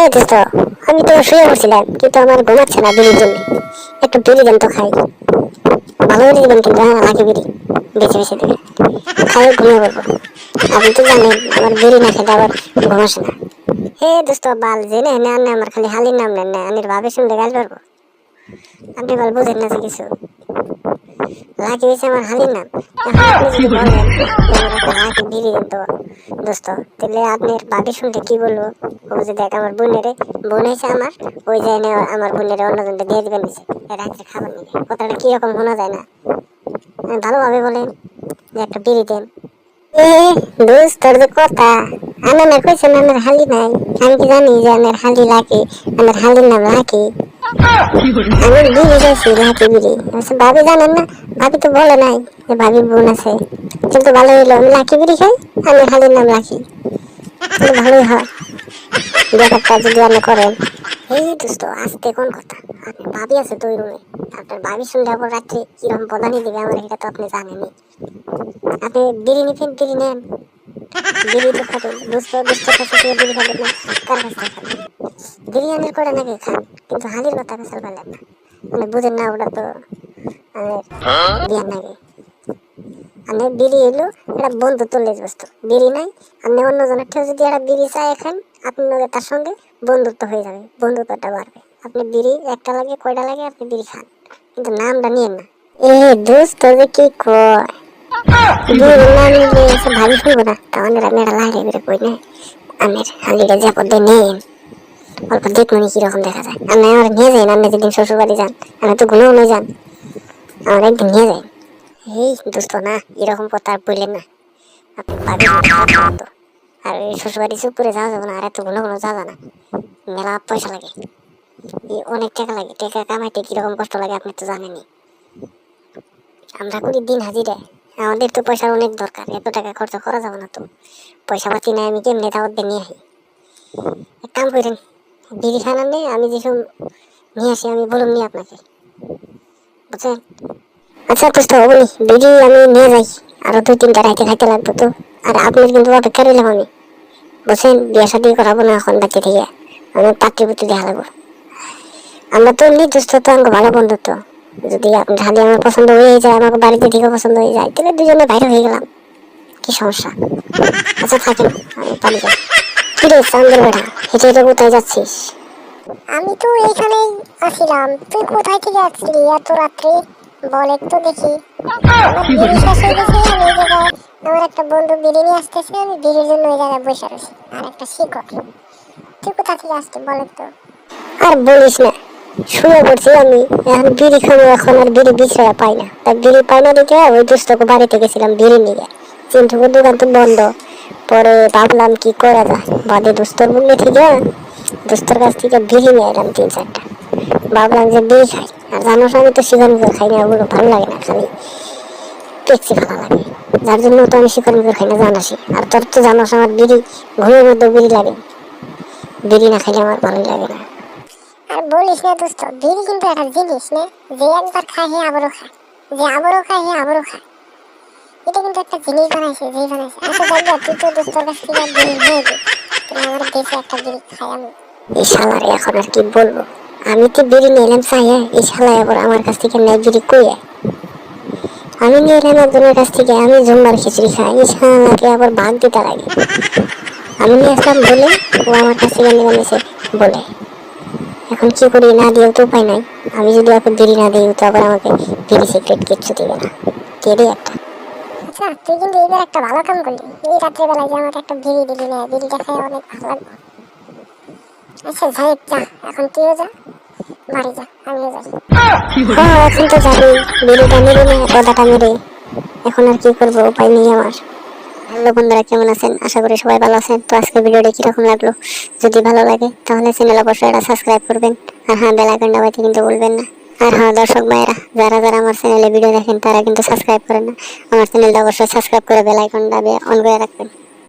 এই আমি তো শুয়ে পড়ছিলাম, কিন্তু আমার ঘুমাচ্ছে না বিড়ির জন্য। একটু বিড়ি দেন তো খাই। ভালো করে দিবেন কিন্তু হ্যাঁ লাকি বিড়ি বেছে বেছে দেবেন। খাই ঘুমিয়ে পড়ব। আপনি তো জানেন, আমার বিড়ি না খেতে আবার ঘুমাসে না। হে দোস্ত, বাল জেনে হেনে আনে আমার খালি হালির নাম নেন না আনির ভাবে শুনলে গাল পারব আপনি বাল বুঝেন না কিছু। লাকি হয়েছে আমার হালির নাম আমার লাকি বিড়ি দেন দোস্ত তাহলে আপনার ভাবি শুনতে কি বলব ও যে দেখ আমার বোনেরে বোন হয়েছে আমার ওই যে এনে আমার বোনেরে অন্যজনকে দিয়ে দিবেন রাত্রে খাবার নিবে কথাটা কীরকম শোনা যায় না ভালোভাবে বলেন যে একটা বিড়ি দেন দোস্ত তোর যে কথা আনা না কইছেন আমার হালি নাই আমি কি জানি যে আমার হালি লাকি আমার হালির নাম লাকি আমি বিড়ি গেছি বিড়ি আচ্ছা, ভাবি জানেন না? ভাবি তো বলে নাই যে ভাবি বোন আছে। কিন্তু ভালো হইল আমি লাকি বিড়ি খাই আমার হালির নাম লাকি ভালোই হয়। ব্যাপারটা যদি আপনি করেন। এই দোস্ত আসতে কোন কথা? আপনার ভাবি আছে তো রুমে। আপনার ভাবি শুনলে আবার রাত্রে কীরকম প্রধানই দিবে আমার এটা তো আপনি জানেনই। আপনি বিড়ি নিতেন বিড়ি নেন। বিড়ি তো খাবেন। দুস্থ দুস্থ কাছে বিড়ি খাবেন না। কার কাছ খাবেন? বিরিয়ানির করে নাকি খান, কিন্তু হালির কথা পেছাল পেলেন না। মানে বুঝেন না ওটা তো বিয়ার নাকি। আপনি বিড়ি এলো, এটা বন্ধু তুললে বস্তু। বিড়ি নাই, আপনি অন্যজনের কেউ যদি একটা বিড়ি চায় খান আপনি তার সঙ্গে বন্ধুত্ব হয়ে যাবে, বন্ধুত্বটা বাড়বে। আপনি বিড়ি একটা লাগে, কয়টা লাগে, আপনি বিড়ি খান। কিন্তু নামটা নিয়েন না। এ দোস্ত যে কি কয়? ভাবি শুনব না তাহলে আমি একটা লাইরে বেরো কই না আমের হালিটা যে পদে নেন। অল্প দেখুন কীরকম দেখা যায়। আপনি আমার নিয়ে যান আপনি যেদিন শ্বশুর বাড়ি যান আমি তো ঘুমেও নিয়ে যান। আমার একদিন নিয়ে যাই এই দোস্ত না, এরকম কথা বললেন না। আপনি বাড়ি আর এই শ্বশুরবাড়ি চুপুরে যাওয়া যাবে না, আর এত ঘন ঘন যাওয়া না। মেলা পয়সা লাগে। অনেক টাকা লাগে। টাকা কামাইতে কীরকম কষ্ট লাগে আপনি তো জানেনই। আমরা করি দিন হাজিরে। আমাদের তো পয়সার অনেক দরকার। এত টাকা খরচ করা যাবে না তো। পয়সা পাতি নাই, আমি কেমনি দাওয়াত দিয়ে নিয়ে আসি? এক কাম করেন বিড়ি খানার নেই আমি যেসব নিয়ে আসি, আমি বলুন নি আপনাকে। বুঝছেন? আচ্ছা দোস্ত বলি বিড়ি আমি নিয়ে যাই। আরও দুই তিনটা রাইতে খাইতে লাগবে তো। আর আপনার কিন্তু অপেক্ষা রইলাম আমি। বুঝছেন? বিয়ে শাদি করাবো না, এখন বাচ্চা থেকে। আমি পাত্রী পুত্রী দেখা লাগবো। আমরা তো এমনি দোস্ত তো আমাকে ভালো বন্ধুত্ব। যদি হালি আমার পছন্দ হয়ে যায়, আমাকে বাড়িতে থেকে পছন্দ হয়ে যায়, তাহলে দুজনে বাইরে হয়ে গেলাম। কি সমস্যা? আচ্ছা থাকেন। আমি পারি যাই। কি চান্দের বেটা হেঁটে হেঁটে কোথায় যাচ্ছিস? আমি তো এখানেই আসিলাম তুই কোথায় থেকে আসছিলি এত রাত্রে? বল একটু দেখি। আমার বিড়ি শেষ হয়ে গেছে আমি এই জায়গায় আমার একটা বন্ধু বিড়ি নিয়ে আসতেছে আমি বিড়ির জন্য ওই জায়গায় বসে রয়েছি। আর একটা শিক্ষক তুই কোথা থেকে আসছিস বল একটু। আর বলিস না শুয়ে পড়ছি আমি। এখন বিড়ি খাব এখন আর বিড়ি বিছড়া পাই না। তাই বিড়ি পাই না দিকে ওই দুস্তকে বাড়িতে গেছিলাম বিড়ি নিয়ে। চিন্টুকুর দোকান তো বন্ধ। পরে ভাবলাম কি করা যায়? বাদে দুস্তর ঠিক আছে দুস্তর কাছ থেকে বিড়ি নিয়ে এলাম তিন চারটা। ভাবলাম যে বিড়ি খাই। আর জানোস আমি তো শিকার মুখে খাই না ওগুলো ভালো লাগে না, খালি পেক্সি ভালো লাগে। যার জন্য তো আমি শিকার মুখে খাই না জানাসি আর তোর তো জানোস আমার বিড়ি, ঘুমের মধ্যে বিড়ি লাগে। বিড়ি না খাইলে আমার ভালোই লাগে না। আর বলিস না দোস্ত, বিড়ি কিন্তু একটা জিনিস, না? যে একবার খায় হে আবারও খায়। যে আবারও খায় হে আবারও খায়। এটা কিন্তু একটা জিনিস বানাইছে, যেই বানাইছে। আচ্ছা যাই তুই তো দোস্তর কাছ থেকে বিড়ি নিয়ে দে তুই আমার দেশে একটা বিড়ি খাই, আমি এই শালারে, এখন আর কি বলব? আমি তো বিড়ি নিলাম চাইয়া এই শালা আবার আমার কাছ থেকে নেয় বিড়ি কইয়া আমি নিয়ে এলাম একজনের কাছ থেকে, আমি জুম্বার খিচুড়ি খাই, এই শালাকে আবার ভাগ দিতে লাগে। আমি নিয়ে আসলাম বলে, ও আমার কাছ থেকে নিয়ে নিয়েছে বলে। এখন কি করি, না দিয়েও তো উপায় নাই। আমি যদি ওকে বিড়ি না দিই তো আবার আমাকে বিড়ি সিগারেট কিচ্ছু দিবে না। কেড়ে একটা? আচ্ছা তুই কিন্তু এবার একটা ভালো কাম করলি। এই যে আমাকে একটা বিড়ি দিলি না অনেক ভালো লাগবে আচ্ছা যাই যা, এখন তুইও যা, বাড়ি যা, আমিও যাই। হ্যাঁ এখন তো যাবি, বিড়িটা মেরে নে পদাটা মেরে এখন আর কি করব, উপায় নেই আমার। হ্যালো বন্ধুরা, কেমন আছেন? আশা করি সবাই ভালো আছেন। তো আজকে ভিডিওটা কীরকম লাগল? যদি ভালো লাগে, তাহলে চ্যানেল অবশ্যই এটা সাবস্ক্রাইব করবেন। আর হ্যাঁ বেল আইকনটা কিন্তু বলবেন না। আর হ্যাঁ দর্শক ভাইরা যারা যারা আমার চ্যানেলে ভিডিও দেখেন, তারা কিন্তু সাবস্ক্রাইব করেন না। আমার চ্যানেলটা অবশ্যই সাবস্ক্রাইব করে বেল আইকনটা অন করে রাখবেন।